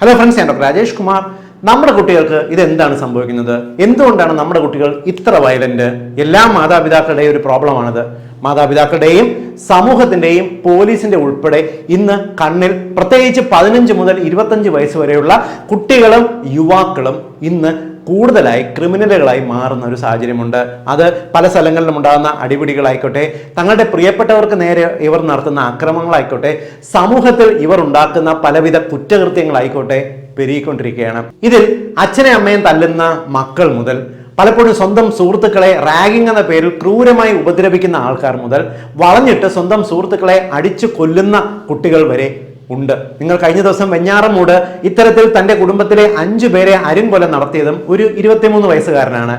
Hello friends ഞാൻ doctor Rajesh Kumar നമ്മുടെ കുട്ടികൾക്ക് ഇതെന്താണ് സംഭവിക്കുന്നത്? എന്തുകൊണ്ടാണ് നമ്മുടെ കുട്ടികൾ ഇത്ര വയലന്റ് എല്ലാ മാതാപിതാക്കളുടെയും ഒരു പ്രോബ്ലമാണിത് മാതാപിതാക്കളുടെയും സമൂഹത്തിന്റെയും പോലീസിന്റെ ഉൾപ്പെടെ ഇന്ന് കണ്ണിൽ പ്രത്യേകിച്ച് പതിനഞ്ച് മുതൽ ഇരുപത്തഞ്ച് വയസ്സ് വരെയുള്ള കുട്ടികളും യുവാക്കളും ഇന്ന് കൂടുതലായി ക്രിമിനലുകളായി മാറുന്ന ഒരു സാഹചര്യമുണ്ട്. അത് പല സ്ഥലങ്ങളിലും ഉണ്ടാകുന്ന അടിപിടികളായിക്കോട്ടെ തങ്ങളുടെ പ്രിയപ്പെട്ടവർക്ക് നേരെ ഇവർ നടത്തുന്ന അക്രമങ്ങളായിക്കോട്ടെ സമൂഹത്തിൽ ഇവർ ഉണ്ടാക്കുന്ന പലവിധ കുറ്റകൃത്യങ്ങളായിക്കോട്ടെ പെരുകിക്കൊണ്ടിരിക്കുകയാണ്. ഇതിൽ അച്ഛനെ അമ്മയും തല്ലുന്ന മക്കൾ മുതൽ പലപ്പോഴും സ്വന്തം സുഹൃത്തുക്കളെ റാഗിംഗ് എന്ന പേരിൽ ക്രൂരമായി ഉപദ്രവിക്കുന്ന ആൾക്കാർ മുതൽ വളഞ്ഞിട്ട് സ്വന്തം സുഹൃത്തുക്കളെ അടിച്ചു കൊല്ലുന്ന കുട്ടികൾ വരെ ഉണ്ട്. നിങ്ങൾ കഴിഞ്ഞ ദിവസം വെഞ്ഞാറമൂട് ഇത്തരത്തിൽ തന്റെ കുടുംബത്തിലെ അഞ്ചു പേരെ അരുംകൊലം നടത്തിയതും ഒരു ഇരുപത്തിമൂന്ന് വയസ്സുകാരനാണ്.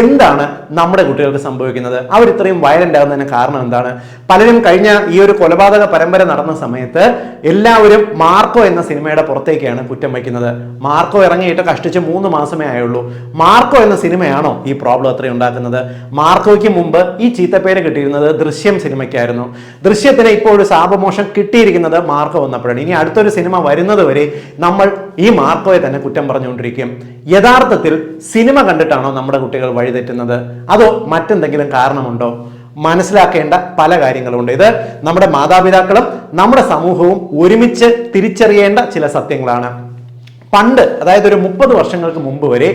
എന്താണ് നമ്മുടെ കുട്ടികൾക്ക് സംഭവിക്കുന്നത്? അവർ ഇത്രയും വയലന്റ് ആകുന്നതിന് കാരണം എന്താണ്? പലരും കഴിഞ്ഞ ഈ ഒരു കൊലപാതക പരമ്പര നടന്ന സമയത്ത് എല്ലാവരും മാർക്കോ എന്ന സിനിമയുടെ പുറത്തേക്കാണ് കുറ്റം വയ്ക്കുന്നത്. മാർക്കോ ഇറങ്ങിയിട്ട് കഷ്ടിച്ച് മൂന്ന് മാസമേ ആയുള്ളൂ. മാർക്കോ എന്ന സിനിമയാണോ ഈ പ്രോബ്ലം അത്രയും ഉണ്ടാക്കുന്നത്? മാർക്കോയ്ക്ക് മുമ്പ് ഈ ചീത്തപ്പേര് കിട്ടിയിരുന്നത് ദൃശ്യം സിനിമയ്ക്കായിരുന്നു. ദൃശ്യത്തിന് ഇപ്പോൾ ഒരു ശാപമോഷം കിട്ടിയിരിക്കുന്നത് മാർക്കോ വന്നപ്പോഴാണ് ഇനി അടുത്തൊരു സിനിമ വരുന്നത് വരെ നമ്മൾ ഈ മാർക്കോയെ തന്നെ കുറ്റം പറഞ്ഞുകൊണ്ടിരിക്കും. യഥാർത്ഥത്തിൽ സിനിമ കണ്ടിട്ടാണോ നമ്മുടെ കുട്ടികൾ വഴിതെറ്റുന്നത്? അതോ മറ്റെന്തെങ്കിലും കാരണമുണ്ടോ? മനസ്സിലാക്കേണ്ട പല കാര്യങ്ങളുണ്ട്. ഇത് നമ്മുടെ മാതാപിതാക്കളും നമ്മുടെ സമൂഹവും ഒരുമിച്ച് തിരിച്ചറിയേണ്ട ചില സത്യങ്ങളാണ്. പണ്ട് അതായത് ഒരു മുപ്പത് വർഷങ്ങൾക്ക് മുമ്പ് വരെ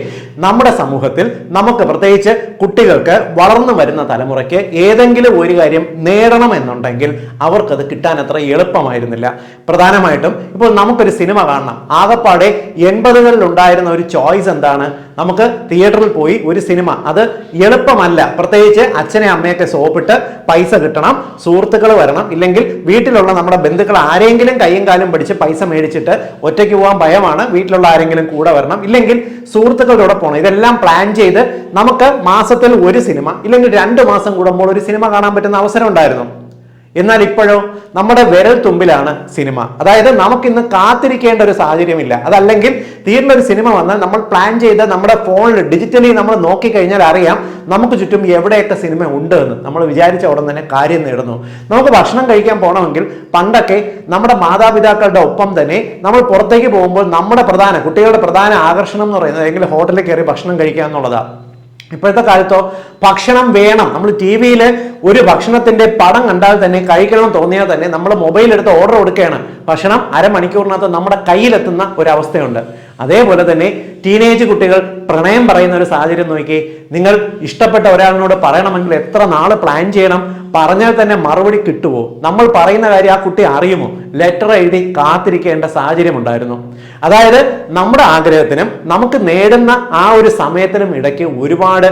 നമ്മുടെ സമൂഹത്തിൽ നമുക്ക് പ്രത്യേകിച്ച് കുട്ടികൾക്ക് വളർന്നു വരുന്ന തലമുറയ്ക്ക് ഏതെങ്കിലും ഒരു കാര്യം നേടണം എന്നുണ്ടെങ്കിൽ അവർക്കത് കിട്ടാൻ അത്ര എളുപ്പമായിരുന്നില്ല. പ്രധാനമായിട്ടും ഇപ്പോൾ നമുക്കൊരു സിനിമ കാണണം. ആകപ്പാടെ എൺപതുകളിൽ ഉണ്ടായിരുന്ന ഒരു ചോയ്സ് എന്താണ്? നമുക്ക് തിയേറ്ററിൽ പോയി ഒരു സിനിമ. അത് എളുപ്പമല്ല. പ്രത്യേകിച്ച് അച്ഛനെ അമ്മയൊക്കെ സോപ്പിട്ട് പൈസ കിട്ടണം സുഹൃത്തുക്കൾ വരണം ഇല്ലെങ്കിൽ വീട്ടിലുള്ള നമ്മുടെ ബന്ധുക്കൾ ആരെങ്കിലും കയ്യും കാലും പിടിച്ച് പൈസ മേടിച്ചിട്ട് ഒറ്റയ്ക്ക് പോകാൻ ഭയമാണ്. വീട്ടിലുള്ള ആരെങ്കിലും കൂടെ വരണം ഇല്ലെങ്കിൽ സുഹൃത്തുക്കളുടെ പോകണം ഇതെല്ലാം പ്ലാൻ ചെയ്ത് നമുക്ക് മാസത്തിൽ ഒരു സിനിമ ഇല്ലെങ്കിൽ രണ്ട് മാസം കൂടുമ്പോൾ ഒരു സിനിമ കാണാൻ പറ്റുന്ന അവസരം ഉണ്ടായിരുന്നു. എന്നാൽ ഇപ്പോഴോ നമ്മുടെ വിരൽ തുമ്പിലാണ് സിനിമ. അതായത് നമുക്കിന്ന് കാത്തിരിക്കേണ്ട ഒരു സാഹചര്യമില്ല. അതല്ലെങ്കിൽ തീർന്ന ഒരു സിനിമ വന്നാൽ നമ്മൾ പ്ലാൻ ചെയ്ത് നമ്മുടെ ഫോണിൽ ഡിജിറ്റലി നമ്മൾ നോക്കിക്കഴിഞ്ഞാൽ അറിയാം നമുക്ക് ചുറ്റും എവിടെയൊക്കെ സിനിമ ഉണ്ട് എന്ന്. നമ്മൾ വിചാരിച്ച ഉടൻ തന്നെ കാര്യം നേടുന്നു. നമുക്ക് ഭക്ഷണം കഴിക്കാൻ പോകണമെങ്കിൽ പണ്ടൊക്കെ നമ്മുടെ മാതാപിതാക്കളുടെ ഒപ്പം തന്നെ നമ്മൾ പുറത്തേക്ക് പോകുമ്പോൾ നമ്മുടെ പ്രധാന കുട്ടികളുടെ പ്രധാന ആകർഷണം എന്ന് പറയുന്നത് അല്ലെങ്കിൽ ഹോട്ടലിൽ കയറി ഭക്ഷണം കഴിക്കുക എന്നുള്ളതാണ് ഇപ്പോഴത്തെ കാലത്തോ ഭക്ഷണം വേണം. നമ്മൾ ടി വിയിൽ ഒരു ഭക്ഷണത്തിന്റെ പടം കണ്ടാൽ തന്നെ കഴിക്കണം തോന്നിയാൽ തന്നെ നമ്മൾ മൊബൈൽ എടുത്ത് ഓർഡർ കൊടുക്കുകയാണ്. ഭക്ഷണം അരമണിക്കൂറിനകത്ത് നമ്മുടെ കയ്യിലെത്തുന്ന ഒരവസ്ഥയുണ്ട്. അതേപോലെ തന്നെ ടീനേജ് കുട്ടികൾ പ്രണയം പറയുന്ന ഒരു സാഹചര്യം നോക്കി. നിങ്ങൾ ഇഷ്ടപ്പെട്ട ഒരാളിനോട് പറയണമെങ്കിൽ എത്ര നാൾ പ്ലാൻ ചെയ്യണം? പറഞ്ഞാൽ തന്നെ മറുപടി കിട്ടുമോ നമ്മൾ പറയുന്ന കാര്യം ആ കുട്ടി അറിയുമോ? ലെറ്റർ എഴുതി കാത്തിരിക്കേണ്ട സാഹചര്യം ഉണ്ടായിരുന്നു. അതായത് നമ്മുടെ ആഗ്രഹത്തിനും നമുക്ക് നേടുന്ന ആ ഒരു സമയത്തിനും ഇടയ്ക്ക് ഒരുപാട്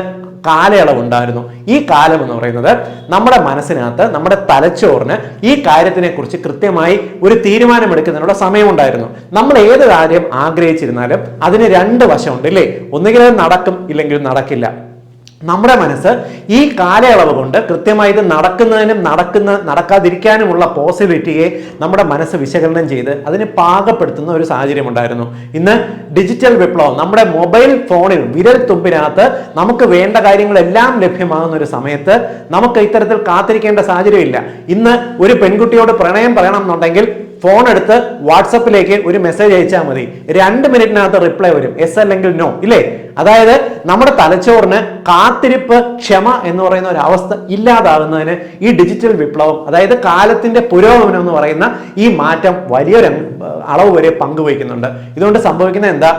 കാലയളവുണ്ടായിരുന്നു. ഈ കാലം എന്ന് പറയുന്നത് നമ്മുടെ മനസ്സിനകത്ത് നമ്മുടെ തലച്ചോറിന് ഈ കാര്യത്തിനെ കുറിച്ച് കൃത്യമായി ഒരു തീരുമാനമെടുക്കുന്നതിനുള്ള സമയമുണ്ടായിരുന്നു. നമ്മൾ ഏത് കാര്യം ആഗ്രഹിച്ചിരുന്നാലും അതിന് രണ്ട് വശമുണ്ട് ഇല്ലേ? ഒന്നുകിൽ അത് നടക്കും ഇല്ലെങ്കിൽ നടക്കില്ല. നമ്മുടെ മനസ്സ് ഈ കാലയളവ് കൊണ്ട് കൃത്യമായി ഇത് നടക്കുന്നതിനും നടക്കുന്ന നടക്കാതിരിക്കാനുമുള്ള പോസിബിലിറ്റിയെ നമ്മുടെ മനസ്സ് വിശകലനം ചെയ്ത് അതിനെ പാകപ്പെടുത്തുന്ന ഒരു സാഹചര്യം ഉണ്ടായിരുന്നു. ഇന്ന് ഡിജിറ്റൽ വിപ്ലവം നമ്മുടെ മൊബൈൽ ഫോണിൽ വിരൽ തുമ്പിനകത്ത് നമുക്ക് വേണ്ട കാര്യങ്ങളെല്ലാം ലഭ്യമാകുന്ന ഒരു സമയത്ത് നമുക്ക് ഇത്തരത്തിൽ കാത്തിരിക്കേണ്ട സാഹചര്യമില്ല. ഇന്ന് ഒരു പെൺകുട്ടിയോട് പ്രണയം പറയണം എന്നുണ്ടെങ്കിൽ ഫോൺ എടുത്ത് വാട്സപ്പിലേക്ക് ഒരു മെസ്സേജ് അയച്ചാൽ മതി. രണ്ട് മിനിറ്റിനകത്ത് റിപ്ലൈ വരും. എസ് അല്ലെങ്കിൽ നോ ഇല്ലേ? അതായത് നമ്മുടെ തലച്ചോറിന് കാത്തിരിപ്പ് ക്ഷമ എന്ന് പറയുന്ന ഒരു അവസ്ഥ ഇല്ലാതാകുന്നതിന് ഈ ഡിജിറ്റൽ വിപ്ലവം അതായത് കാലത്തിന്റെ പുരോഗമനം എന്ന് പറയുന്ന ഈ മാറ്റം വലിയൊരു അളവ് വരെ പങ്കുവയ്ക്കുന്നുണ്ട് ഇതുകൊണ്ട് സംഭവിക്കുന്നത് എന്താ?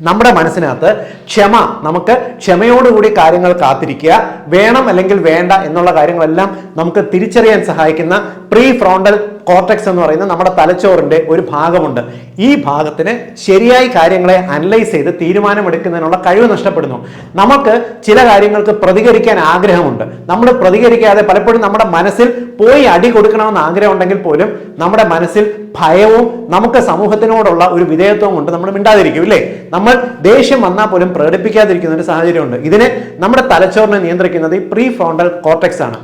നമ്മുടെ മനസ്സിനകത്ത് ക്ഷമ നമുക്ക് ക്ഷമയോടുകൂടി കാര്യങ്ങൾ കാത്തിരിക്കുക വേണം അല്ലെങ്കിൽ വേണ്ട എന്നുള്ള കാര്യങ്ങളെല്ലാം നമുക്ക് തിരിച്ചറിയാൻ സഹായിക്കുന്ന പ്രീ ഫ്രോണ്ടൽ കോർട്ടക്സ് എന്ന് പറയുന്ന നമ്മുടെ തലച്ചോറിന്റെ ഒരു ഭാഗമുണ്ട്. ഈ ഭാഗത്തിന് ശരിയായി കാര്യങ്ങളെ അനലൈസ് ചെയ്ത് തീരുമാനമെടുക്കുന്നതിനുള്ള കഴിവ് നഷ്ടപ്പെടുന്നു. നമുക്ക് ചില കാര്യങ്ങൾക്ക് പ്രതികരിക്കാൻ ആഗ്രഹമുണ്ട്. നമ്മൾ പ്രതികരിക്കാതെ പലപ്പോഴും നമ്മുടെ മനസ്സിൽ പോയി അടി കൊടുക്കണമെന്ന് ആഗ്രഹം ഉണ്ടെങ്കിൽ പോലും നമ്മുടെ മനസ്സിൽ ഭയവും നമുക്ക് സമൂഹത്തിനോടുള്ള ഒരു വിധേയത്വവും കൊണ്ട് നമ്മൾ മിണ്ടാതിരിക്കും ഇല്ലേ? നമ്മൾ ദേഷ്യം വന്നാൽ പോലും പ്രകടിപ്പിക്കാതിരിക്കുന്ന ഒരു സാഹചര്യമുണ്ട്. ഇതിനെ നമ്മുടെ തലച്ചോറിനെ നിയന്ത്രിക്കുന്നത് ഈ പ്രീ ഫ്രോണ്ടൽ കോർട്ടക്സ് ആണ്.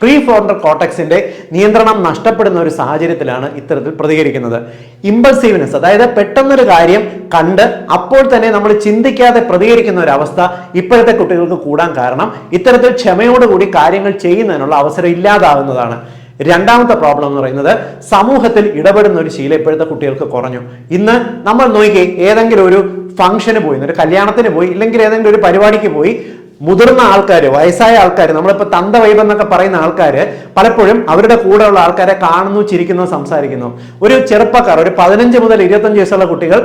പ്രീ ഫ്രോണ്ടൽ കോട്ടക്സിന്റെ നിയന്ത്രണം നഷ്ടപ്പെടുന്ന ഒരു സാഹചര്യത്തിലാണ് ഇത്തരത്തിൽ പ്രതികരിക്കുന്നത്. ഇമ്പൾസീവ്നെസ് അതായത് പെട്ടെന്നൊരു കാര്യം കണ്ട് അപ്പോൾ തന്നെ നമ്മൾ ചിന്തിക്കാതെ പ്രതികരിക്കുന്ന ഒരു അവസ്ഥ ഇപ്പോഴത്തെ കുട്ടികൾക്ക് കൂടാൻ കാരണം ഇത്തരത്തിൽ ക്ഷമയോടുകൂടി കാര്യങ്ങൾ ചെയ്യുന്നതിനുള്ള അവസരം ഇല്ലാതാവുന്നതാണ്. രണ്ടാമത്തെ പ്രോബ്ലം എന്ന് പറയുന്നത് സമൂഹത്തിൽ ഇടപെടുന്ന ഒരു ശീലം ഇപ്പോഴത്തെ കുട്ടികൾക്ക് കുറഞ്ഞു. ഇന്ന് നമ്മൾ നോക്കി ഏതെങ്കിലും ഒരു ഫംഗ്ഷന് പോയി ഒരു കല്യാണത്തിന് പോയി ഇല്ലെങ്കിൽ ഏതെങ്കിലും ഒരു പരിപാടിക്ക് പോയി മുതിർന്ന ആൾക്കാർ വയസ്സായ ആൾക്കാർ നമ്മളിപ്പോൾ തന്ത വൈബ് എന്നൊക്കെ പറയുന്ന ആൾക്കാർ പലപ്പോഴും അവരുടെ കൂടെയുള്ള ആൾക്കാരെ കാണുന്നു ചിരിക്കുന്നു സംസാരിക്കുന്നു. ഒരു ചെറുപ്പക്കാർ ഒരു പതിനഞ്ച് മുതൽ ഇരുപത്തഞ്ച് വയസ്സുള്ള കുട്ടികൾ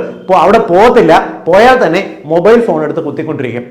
അവിടെ പോകത്തില്ല പോയാൽ തന്നെ മൊബൈൽ ഫോൺ എടുത്ത് കുത്തിക്കൊണ്ടിരിക്കും.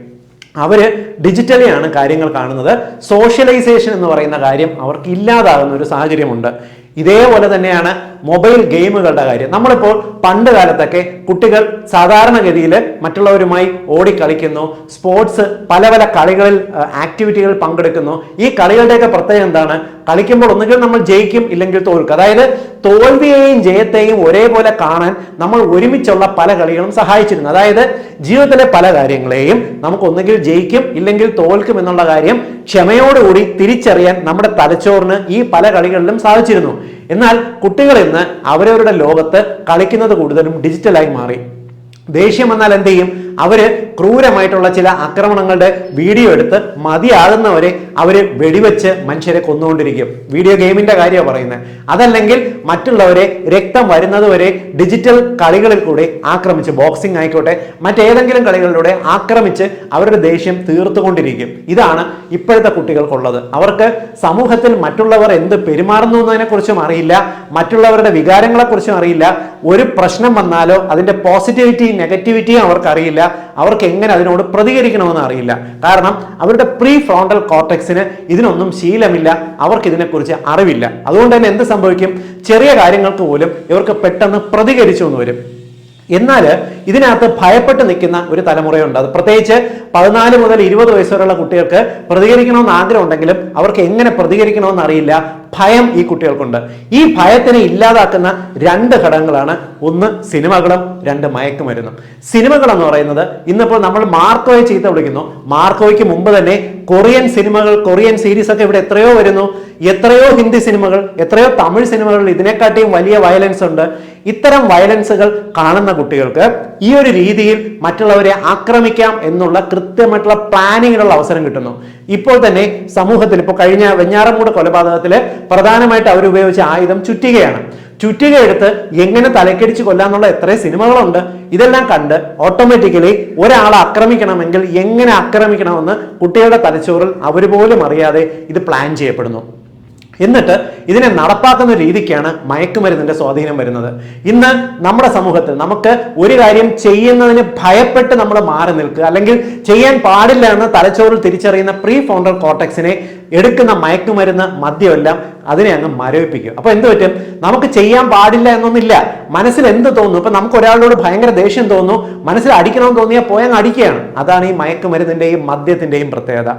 അവർ ഡിജിറ്റലിയാണ് കാര്യങ്ങൾ കാണുന്നത്. സോഷ്യലൈസേഷൻ എന്ന് പറയുന്ന കാര്യം അവർക്ക് ഇല്ലാതാകുന്ന ഒരു സാഹചര്യമുണ്ട്. ഇതേപോലെ തന്നെയാണ് മൊബൈൽ ഗെയിമുകളുടെ കാര്യം. നമ്മളിപ്പോൾ പണ്ട് കാലത്തൊക്കെ കുട്ടികൾ സാധാരണഗതിയിൽ മറ്റുള്ളവരുമായി ഓടിക്കളിക്കുന്നു സ്പോർട്സ് പല പല കളികളിൽ ആക്ടിവിറ്റികളിൽ പങ്കെടുക്കുന്നു. ഈ കളികളുടെയൊക്കെ പ്രത്യേകത എന്താണ്? കളിക്കുമ്പോൾ ഒന്നുകിൽ നമ്മൾ ജയിക്കും ഇല്ലെങ്കിൽ തോൽക്കും. അതായത് തോൽവിയെയും ജയത്തെയും ഒരേപോലെ കാണാൻ നമ്മൾ ഒരുമിച്ചുള്ള പല കളികളും സഹായിച്ചിരുന്നു. അതായത് ജീവിതത്തിലെ പല കാര്യങ്ങളെയും നമുക്ക് ഒന്നുകിൽ ജയിക്കും ഇല്ലെങ്കിൽ തോൽക്കും എന്നുള്ള കാര്യം ക്ഷമയോടുകൂടി തിരിച്ചറിയാൻ നമ്മുടെ തലച്ചോറിന് ഈ പല കളികളിലും സാധിച്ചിരുന്നു. എന്നാൽ കുട്ടികൾ ഇന്ന് അവരവരുടെ ലോകത്ത് കളിക്കുന്നത് കൂടുതലും ഡിജിറ്റലായി മാറി. ദേഷ്യം വന്നാൽ എന്ത് ചെയ്യും? അവർ ക്രൂരമായിട്ടുള്ള ചില ആക്രമണങ്ങളുടെ വീഡിയോ എടുത്ത് മതിയാകുന്നവരെ അവർ വെടിവെച്ച് മനുഷ്യരെ കൊന്നുകൊണ്ടിരിക്കും. വീഡിയോ ഗെയിമിന്റെ കാര്യമാണ് പറയുന്നത്. അതല്ലെങ്കിൽ മറ്റുള്ളവരെ രക്തം വരുന്നത് വരെ ഡിജിറ്റൽ കളികളിൽ കൂടെ ആക്രമിച്ച് ബോക്സിംഗ് ആയിക്കോട്ടെ മറ്റേതെങ്കിലും കളികളിലൂടെ ആക്രമിച്ച് അവരുടെ ദേഷ്യം തീർത്തുകൊണ്ടിരിക്കും. ഇതാണ് ഇപ്പോഴത്തെ കുട്ടികൾക്കുള്ളത്. അവർക്ക് സമൂഹത്തിൽ മറ്റുള്ളവർ എന്ത് പെരുമാറുന്നു എന്നതിനെ കുറിച്ചും അറിയില്ല. മറ്റുള്ളവരുടെ വികാരങ്ങളെക്കുറിച്ചും അറിയില്ല. ഒരു പ്രശ്നം വന്നാലോ അതിന്റെ പോസിറ്റിവിറ്റി നെഗറ്റിവിറ്റിയും അവർക്ക് അറിയില്ല. അവർക്ക് എങ്ങനെ അതിനോട് പ്രതികരിക്കണമെന്ന് അറിയില്ല. കാരണം അവരുടെ പ്രീ ഫ്രോണ്ടൽ കോർട്ടക്സിന് ഇതിനൊന്നും ശീലമില്ല. അവർക്ക് ഇതിനെക്കുറിച്ച് അറിവില്ല. അതുകൊണ്ട് തന്നെ എന്ത് സംഭവിക്കും? ചെറിയ കാര്യങ്ങൾക്ക് പോലും ഇവർക്ക് പെട്ടെന്ന് പ്രതികരിച്ചു എന്ന് വരും. എന്നാൽ ഇതിനകത്ത് ഭയപ്പെട്ട് നിൽക്കുന്ന ഒരു തലമുറയുണ്ട്. അത് പ്രത്യേകിച്ച് പതിനാല് മുതൽ ഇരുപത് വയസ്സ് വരെയുള്ള കുട്ടികൾക്ക് പ്രതികരിക്കണമെന്ന് ആഗ്രഹം ഉണ്ടെങ്കിലും അവർക്ക് എങ്ങനെ പ്രതികരിക്കണമെന്ന് അറിയില്ല. ഭയം ഈ കുട്ടികൾക്കുണ്ട്. ഈ ഭയത്തിനെ ഇല്ലാതാക്കുന്ന രണ്ട് ഘടകങ്ങളാണ്. ഒന്ന് സിനിമകളും രണ്ട് മയക്കുമരുന്നും. സിനിമകൾ എന്ന് പറയുന്നത് ഇന്നിപ്പോൾ നമ്മൾ മാർക്കോയെ ചീത്ത വിളിക്കുന്നു. മാർക്കോയ്ക്ക് മുമ്പ് തന്നെ കൊറിയൻ സിനിമകൾ കൊറിയൻ സീരീസ് ഒക്കെ ഇവിടെ എത്രയോ വരുന്നു. എത്രയോ ഹിന്ദി സിനിമകൾ എത്രയോ തമിഴ് സിനിമകൾ ഇതിനെക്കാട്ടിയും വലിയ വയലൻസ് ഉണ്ട്. ഇത്തരം വയലൻസുകൾ കാണുന്ന കുട്ടികൾക്ക് ഈ ഒരു രീതിയിൽ മറ്റുള്ളവരെ ആക്രമിക്കാം എന്നുള്ള കൃത്യമായിട്ടുള്ള പ്ലാനിങ്ങിനുള്ള അവസരം കിട്ടുന്നു. ഇപ്പോൾ തന്നെ സമൂഹത്തിൽ ഇപ്പോൾ കഴിഞ്ഞ വെഞ്ഞാറമൂട് കൊലപാതകത്തിൽ പ്രധാനമായിട്ട് അവരുപയോഗിച്ച ആയുധം ചുറ്റികയാണ്. ചുറ്റിക എടുത്ത് എങ്ങനെ തലക്കടിച്ച് കൊല്ലാന്നുള്ള എത്ര സിനിമകളുണ്ട്. ഇതെല്ലാം കണ്ട് ഓട്ടോമാറ്റിക്കലി ഒരാളെ ആക്രമിക്കണമെങ്കിൽ എങ്ങനെ ആക്രമിക്കണമെന്ന് കുട്ടികളുടെ തലച്ചോറിൽ അവർ പോലും അറിയാതെ ഇത് പ്ലാൻ ചെയ്യപ്പെടുന്നു. എന്നിട്ട് ഇതിനെ നടപ്പാക്കുന്ന രീതിക്കാണ് മയക്കുമരുന്നിന്റെ സ്വാധീനം വരുന്നത്. ഇന്ന് നമ്മുടെ സമൂഹത്തിൽ നമുക്ക് ഒരു കാര്യം ചെയ്യുന്നതിന് ഭയപ്പെട്ട് നമ്മൾ മാറി നിൽക്കുക അല്ലെങ്കിൽ ചെയ്യാൻ പാടില്ല എന്ന് തലച്ചോറിൽ തിരിച്ചറിയുന്ന പ്രീ ഫോണ്ടർ കോർട്ടക്സിനെ എടുക്കുന്ന മയക്കുമരുന്ന് മദ്യമെല്ലാം അതിനെ അങ്ങ് മരവിപ്പിക്കും. അപ്പൊ എന്ത് പറ്റും? നമുക്ക് ചെയ്യാൻ പാടില്ല എന്നൊന്നില്ല. മനസ്സിൽ എന്ത് തോന്നുന്നു? ഇപ്പൊ നമുക്ക് ഒരാളോട് ഭയങ്കര ദേഷ്യം തോന്നുന്നു. മനസ്സിൽ അടിക്കണമെന്ന് തോന്നിയാൽ പോയങ്ങ് അടിക്കുകയാണ്. അതാണ് ഈ മയക്കുമരുന്നിന്റെയും മദ്യത്തിന്റെയും പ്രത്യേകത.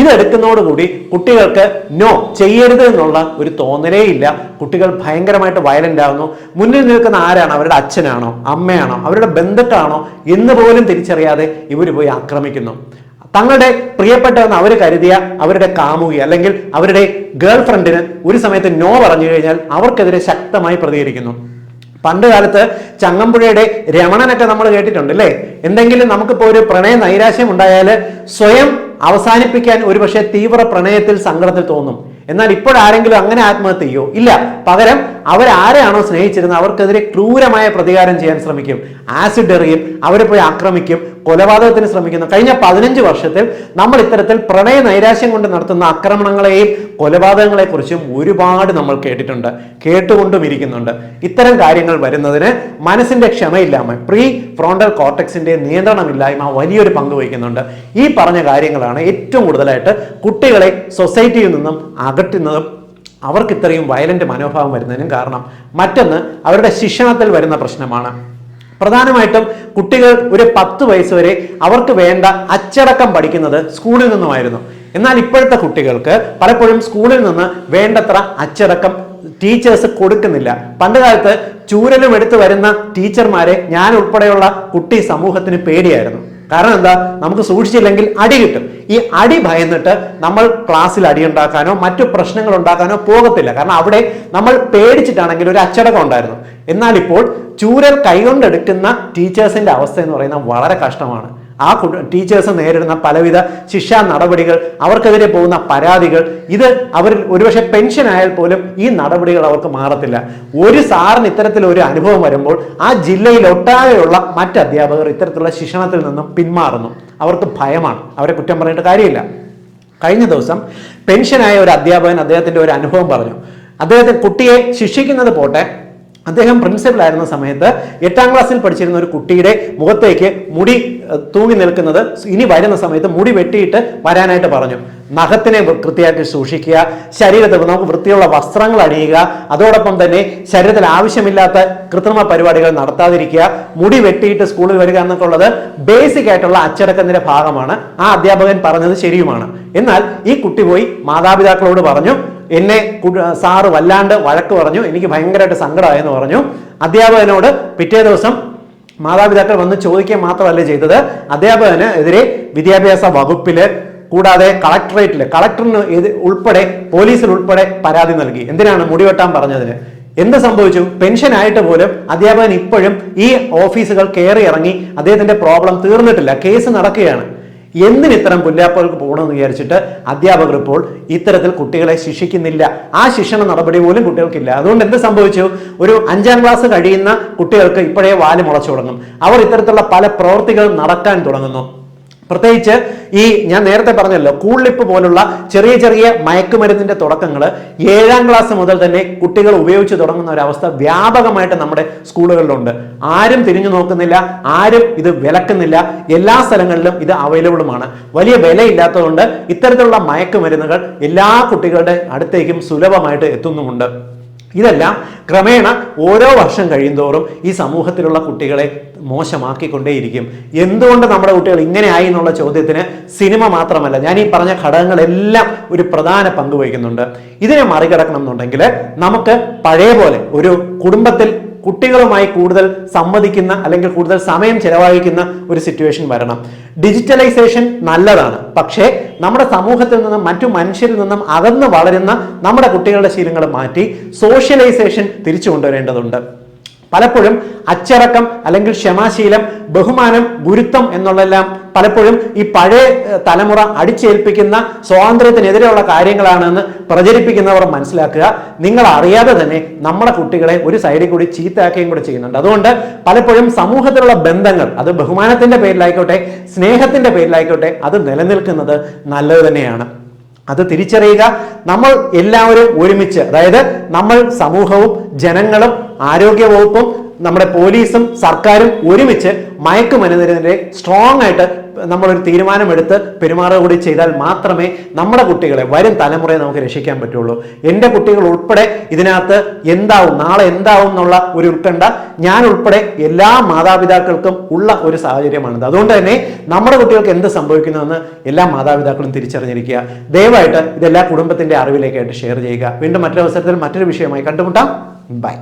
ഇതെടുക്കുന്നതോടുകൂടി കുട്ടികൾക്ക് നോ ചെയ്യരുത് എന്നുള്ള ഒരു തോന്നലേ ഇല്ല. കുട്ടികൾ ഭയങ്കരമായിട്ട് വയലന്റ് ആകുന്നു മുന്നിൽ നിൽക്കുന്ന ആരാണ്? അവരുടെ അച്ഛനാണോ? അമ്മയാണോ? അവരുടെ ബന്ധുക്കളാണോ? എന്ന് പോലും തിരിച്ചറിയാതെ ഇവർ പോയി ആക്രമിക്കുന്നു. തങ്ങളുടെ പ്രിയപ്പെട്ടതെന്ന് അവർ കരുതിയ അവരുടെ കാമുകി അല്ലെങ്കിൽ അവരുടെ ഗേൾ ഫ്രണ്ടിന് ഒരു സമയത്ത് നോ പറഞ്ഞു കഴിഞ്ഞാൽ അവർക്കെതിരെ ശക്തമായി പ്രതികരിക്കുന്നു. പണ്ട് കാലത്ത് ചങ്ങമ്പുഴയുടെ രമണനൊക്കെ നമ്മൾ കേട്ടിട്ടുണ്ട് അല്ലേ? എന്തെങ്കിലും നമുക്കിപ്പോൾ ഒരു പ്രണയ നൈരാശ്യം ഉണ്ടായാൽ സ്വയം അവസാനിപ്പിക്കാൻ ഒരുപക്ഷെ തീവ്ര പ്രണയത്തിൽ സങ്കടത്തിൽ തോന്നും. എന്നാൽ ഇപ്പോഴാരെങ്കിലും അങ്ങനെ ആത്മഹത്യ ചെയ്യോ? ഇല്ല. പകരം അവരാരെയാണോ സ്നേഹിച്ചിരുന്നത്? അവർക്കെതിരെ ക്രൂരമായ പ്രതികാരം ചെയ്യാൻ ശ്രമിക്കും. ആസിഡ് എറിയും. അവരെ പോയി ആക്രമിക്കും. കൊലപാതകത്തിന് ശ്രമിക്കുന്നു. കഴിഞ്ഞ പതിനഞ്ച് വർഷത്തിൽ നമ്മൾ ഇത്തരത്തിൽ പ്രണയ നൈരാശ്യം കൊണ്ട് നടത്തുന്ന ആക്രമണങ്ങളെയും കൊലപാതകങ്ങളെക്കുറിച്ചും ഒരുപാട് നമ്മൾ കേട്ടിട്ടുണ്ട് കേട്ടുകൊണ്ടും ഇരിക്കുന്നുണ്ട്. ഇത്തരം കാര്യങ്ങൾ വരുന്നതിന് മനസ്സിന്റെ ക്ഷമയില്ലായ്മ പ്രീ ഫ്രോണ്ടൽ കോർട്ടക്സിന്റെ നിയന്ത്രണമില്ലായ്മ വലിയൊരു പങ്ക് വഹിക്കുന്നുണ്ട്. ഈ പറഞ്ഞ കാര്യങ്ങളാണ് ഏറ്റവും കൂടുതലായിട്ട് കുട്ടികളെ സൊസൈറ്റിയിൽ നിന്നും അകറ്റുന്നതും അവർക്ക് ഇത്രയും വയലന്റ് മനോഭാവം വരുന്നതിനും കാരണം മറ്റൊന്ന് അവരുടെ ശിക്ഷണത്തിൽ വരുന്ന പ്രശ്നമാണ്. പ്രധാനമായിട്ടും കുട്ടികൾ ഒരു പത്ത് വയസ്സ് വരെ അവർക്ക് വേണ്ട അച്ചടക്കം പഠിക്കുന്നത് സ്കൂളിൽ നിന്നുമായിരുന്നു. എന്നാൽ ഇപ്പോഴത്തെ കുട്ടികൾക്ക് പലപ്പോഴും സ്കൂളിൽ നിന്ന് വേണ്ടത്ര അച്ചടക്കം ടീച്ചേഴ്സ് കൊടുക്കുന്നില്ല. പണ്ട് കാലത്ത് ചൂരലും എടുത്തു വരുന്ന ടീച്ചർമാരെ ഞാൻ ഉൾപ്പെടെയുള്ള കുട്ടി സമൂഹത്തിന് പേടിയായിരുന്നു. കാരണം എന്താ? നമുക്ക് സൂക്ഷിച്ചില്ലെങ്കിൽ അടി കിട്ടും. ഈ അടി ഭയന്നിട്ട് നമ്മൾ ക്ലാസ്സിൽ അടി ഉണ്ടാക്കാനോ മറ്റു പ്രശ്നങ്ങൾ ഉണ്ടാക്കാനോ പോകത്തില്ല. കാരണം അവിടെ നമ്മൾ പേടിച്ചിട്ടാണെങ്കിൽ ഒരു അച്ചടക്കം ഉണ്ടായിരുന്നു. എന്നാൽ ഇപ്പോൾ ചൂരൽ കൈകൊണ്ടെടുക്കുന്ന ടീച്ചേഴ്സിന്റെ അവസ്ഥ എന്ന് പറയുന്നത് വളരെ കഷ്ടമാണ്. ആ ടീച്ചേഴ്സ് നേരിടുന്ന പലവിധ ശിക്ഷാ നടപടികൾ അവർക്കെതിരെ പോകുന്ന പരാതികൾ ഇത് അവരിൽ ഒരുപക്ഷെ പെൻഷൻ ആയാൽ പോലും ഈ നടപടികൾ അവർക്ക് മാറത്തില്ല. ഒരു സാറിന് ഇത്തരത്തിൽ ഒരു അനുഭവം വരുമ്പോൾ ആ ജില്ലയിൽ ഒട്ടാകെയുള്ള മറ്റ് അധ്യാപകർ ഇത്തരത്തിലുള്ള ശിക്ഷണത്തിൽ നിന്നും പിന്മാറുന്നു. അവർക്ക് ഭയമാണ്. അവരെ കുറ്റം പറഞ്ഞിട്ട് കാര്യമില്ല. കഴിഞ്ഞ ദിവസം പെൻഷനായ ഒരു അധ്യാപകൻ അദ്ദേഹത്തിന്റെ ഒരു അനുഭവം പറഞ്ഞു. അദ്ദേഹത്തെ കുട്ടിയെ ശിക്ഷിക്കുന്നത് പോട്ടെ അദ്ദേഹം പ്രിൻസിപ്പൽ ആയിരുന്ന സമയത്ത് എട്ടാം ക്ലാസ്സിൽ പഠിച്ചിരുന്ന ഒരു കുട്ടിയുടെ മുഖത്തേക്ക് മുടി തൂങ്ങി നിൽക്കുന്നത് ഇനി വരുന്ന സമയത്ത് മുടി വെട്ടിയിട്ട് വരാനായിട്ട് പറഞ്ഞു. നഖത്തിനെ കൃത്യമായിട്ട് സൂക്ഷിക്കുക ശരീരത്തിൽ നമുക്ക് വൃത്തിയുള്ള വസ്ത്രങ്ങൾ അണിയുക അതോടൊപ്പം തന്നെ ശരീരത്തിൽ ആവശ്യമില്ലാത്ത കൃത്രിമ പരിപാടികൾ നടത്താതിരിക്കുക മുടി വെട്ടിയിട്ട് സ്കൂളിൽ വരിക എന്നൊക്കെ ഉള്ളത് ബേസിക് ആയിട്ടുള്ള അച്ചടക്കത്തിന്റെ ഭാഗമാണ്. ആ അധ്യാപകൻ പറഞ്ഞത് ശരിയുമാണ്. എന്നാൽ ഈ കുട്ടി പോയി മാതാപിതാക്കളോട് പറഞ്ഞു എന്നെ സാറ് വല്ലാണ്ട് വഴക്ക് പറഞ്ഞു. എനിക്ക് ഭയങ്കരമായിട്ട് സങ്കടമായെന്ന് പറഞ്ഞു. അധ്യാപകനോട് പിറ്റേ ദിവസം മാതാപിതാക്കൾ വന്ന് ചോദിക്കുക മാത്രമല്ല ചെയ്തത്. അധ്യാപകന് എതിരെ വിദ്യാഭ്യാസ വകുപ്പിൽ കൂടാതെ കളക്ടറേറ്റിൽ കളക്ടറിന് ഉൾപ്പെടെ പോലീസിൽ ഉൾപ്പെടെ പരാതി നൽകി. എന്തിനാണ് മുടിവെട്ടാൻ പറഞ്ഞതിന്? എന്ത് സംഭവിച്ചു? പെൻഷൻ ആയിട്ട് പോലും അധ്യാപകൻ ഇപ്പോഴും ഈ ഓഫീസുകൾ കയറി ഇറങ്ങി അദ്ദേഹത്തിന്റെ പ്രോബ്ലം തീർന്നിട്ടില്ല. കേസ് നടക്കുകയാണ്. എന്തിന് ഇത്തരം പുല്ലാപ്പുകൾക്ക് പോകണമെന്ന് വിചാരിച്ചിട്ട് അധ്യാപകർ ഇപ്പോൾ ഇത്തരത്തിൽ കുട്ടികളെ ശിക്ഷിക്കുന്നില്ല. ആ ശിക്ഷണ നടപടി പോലും കുട്ടികൾക്കില്ല. അതുകൊണ്ട് എന്ത് സംഭവിച്ചു? ഒരു അഞ്ചാം ക്ലാസ് കഴിയുന്ന കുട്ടികൾക്ക് ഇപ്പോഴേ വാൽ മുളച്ചു തുടങ്ങും. അവർ ഇത്തരത്തിലുള്ള പല പ്രവൃത്തികൾ നടക്കാൻ തുടങ്ങുന്നു. പ്രത്യേകിച്ച് ഈ ഞാൻ നേരത്തെ പറഞ്ഞല്ലോ കൂളിപ്പ് പോലുള്ള ചെറിയ ചെറിയ മയക്കുമരുന്നിന്റെ തുടക്കങ്ങൾ ഏഴാം ക്ലാസ് മുതൽ തന്നെ കുട്ടികൾ ഉപയോഗിച്ച് തുടങ്ങുന്ന ഒരു അവസ്ഥ വ്യാപകമായിട്ട് നമ്മുടെ സ്കൂളുകളിലുണ്ട്. ആരും തിരിഞ്ഞു നോക്കുന്നില്ല ആരും ഇത് വിലക്കുന്നില്ല. എല്ലാ സ്ഥലങ്ങളിലും ഇത് അവൈലബിളുമാണ്. വലിയ വിലയില്ലാത്തതുകൊണ്ട് ഇത്തരത്തിലുള്ള മയക്കുമരുന്നുകൾ എല്ലാ കുട്ടികളുടെ അടുത്തേക്കും സുലഭമായിട്ട് എത്തുന്നുമുണ്ട്. ഇതെല്ലാം ക്രമേണ ഓരോ വർഷം കഴിയുന്തോറും ഈ സമൂഹത്തിലുള്ള കുട്ടികളെ മോശമാക്കിക്കൊണ്ടേയിരിക്കും. എന്തുകൊണ്ട് നമ്മുടെ കുട്ടികൾ ഇങ്ങനെ ആയി എന്നുള്ള ചോദ്യത്തിന് സിനിമ മാത്രമല്ല ഞാൻ ഈ പറഞ്ഞ ഘടകങ്ങളെല്ലാം ഒരു പ്രധാന പങ്ക് വഹിക്കുന്നുണ്ട്. ഇതിനെ മറികടക്കണം എന്നുണ്ടെങ്കിൽ നമുക്ക് പഴയ പോലെ ഒരു കുടുംബത്തിൽ കുട്ടികളുമായി കൂടുതൽ സമ്മതിക്കുന്ന അല്ലെങ്കിൽ കൂടുതൽ സമയം ചെലവഴിക്കുന്ന ഒരു സിറ്റുവേഷൻ വരണം. ഡിജിറ്റലൈസേഷൻ നല്ലതാണ്. പക്ഷേ നമ്മുടെ സമൂഹത്തിൽ നിന്നും മറ്റു മനുഷ്യരിൽ നിന്നും അകന്ന് വളരുന്ന നമ്മുടെ കുട്ടികളുടെ ശീലങ്ങൾ മാറ്റി സോഷ്യലൈസേഷൻ തിരിച്ചു കൊണ്ടുവരേണ്ടതുണ്ട്. പലപ്പോഴും അച്ചടക്കം അല്ലെങ്കിൽ ക്ഷമാശീലം ബഹുമാനം ഗുരുത്വം എന്നുള്ളതെല്ലാം പലപ്പോഴും ഈ പഴയ തലമുറ അടിച്ചേൽപ്പിക്കുന്ന സ്വാതന്ത്ര്യത്തിനെതിരെയുള്ള കാര്യങ്ങളാണെന്ന് പ്രചരിപ്പിക്കുന്നവർ മനസ്സിലാക്കുക. നിങ്ങൾ അറിയാതെ തന്നെ നമ്മുടെ കുട്ടികളെ ഒരു സൈഡിൽ കൂടി ചീത്തയാക്കുകയും കൂടി ചെയ്യുന്നുണ്ട്. അതുകൊണ്ട് പലപ്പോഴും സമൂഹത്തിലുള്ള ബന്ധങ്ങൾ അത് ബഹുമാനത്തിന്റെ പേരിലായിക്കോട്ടെ സ്നേഹത്തിന്റെ പേരിലായിക്കോട്ടെ അത് നിലനിൽക്കുന്നത് നല്ലത് തന്നെയാണ്. അത് തിരിച്ചറിയുക. നമ്മൾ എല്ലാവരും ഒരുമിച്ച് അതായത് നമ്മൾ സമൂഹവും ജനങ്ങളും ആരോഗ്യ വകുപ്പും നമ്മുടെ പോലീസും സർക്കാരും ഒരുമിച്ച് മയക്കുമരുന്നിനെതിരെ സ്ട്രോങ് ആയിട്ട് നമ്മളൊരു തീരുമാനമെടുത്ത് പെരുമാറുക കൂടി ചെയ്താൽ മാത്രമേ നമ്മുടെ കുട്ടികളെ വരും തലമുറയെ നമുക്ക് രക്ഷിക്കാൻ പറ്റുള്ളൂ. എന്റെ കുട്ടികൾ ഉൾപ്പെടെ ഇതിനകത്ത് എന്താവും നാളെ എന്താവും എന്നുള്ള ഒരു ഉത്കണ്ഠ ഞാൻ ഉൾപ്പെടെ എല്ലാ മാതാപിതാക്കൾക്കും ഉള്ള ഒരു സാഹചര്യമാണിത്. അതുകൊണ്ട് തന്നെ നമ്മുടെ കുട്ടികൾക്ക് എന്ത് സംഭവിക്കുന്നതെന്ന് എല്ലാ മാതാപിതാക്കളും തിരിച്ചറിഞ്ഞിരിക്കുക. ദയവായിട്ട് ഇതെല്ലാ കുടുംബത്തിന്റെ അറിവിലേക്കായിട്ട് ഷെയർ ചെയ്യുക. വീണ്ടും മറ്റൊരു അവസരത്തിൽ മറ്റൊരു വിഷയമായി കണ്ടുമുട്ടാം. ബൈ